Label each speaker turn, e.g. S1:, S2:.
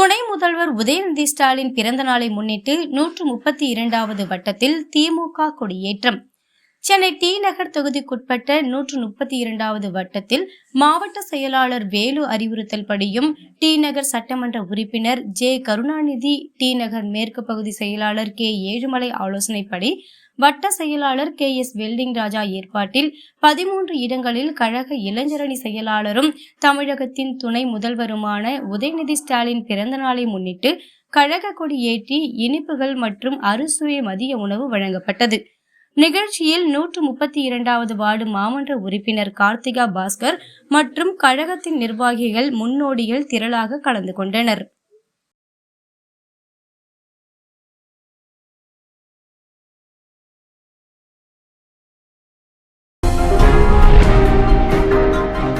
S1: துணை முதல்வர் உதயநிதி ஸ்டாலின் பிறந்த நாளை முன்னிட்டு நூற்று முப்பத்தி இரண்டாவது வட்டத்தில் திமுக கொடியேற்றம். சென்னை டி நகர் தொகுதிக்குட்பட்ட நூற்று முப்பத்தி இரண்டாவது வட்டத்தில் மாவட்ட செயலாளர் வேலு அறிவுறுத்தல் படியும் டி நகர் சட்டமன்ற உறுப்பினர் ஜே கருணாநிதி டி நகர் மேற்கு பகுதி செயலாளர் கே ஏழுமலை ஆலோசனைப்படி வட்ட செயலாளர் கே எஸ் வெல்டிங் ராஜா ஏற்பாட்டில் பதிமூன்று இடங்களில் கழக இளைஞரணி செயலாளரும் தமிழகத்தின் துணை முதல்வருமான உதயநிதி ஸ்டாலின் பிறந்த நாளை முன்னிட்டு கழக கொடி ஏற்றி இனிப்புகள் மற்றும் அறுசுவை மதிய உணவு வழங்கப்பட்டது. நிகழ்ச்சியில் நூற்று முப்பத்தி இரண்டாவது வார்டு மாமன்ற உறுப்பினர் கார்த்திகா பாஸ்கர் மற்றும் கழகத்தின் நிர்வாகிகள் முன்னோடிகள் திரளாக கலந்து கொண்டனர்.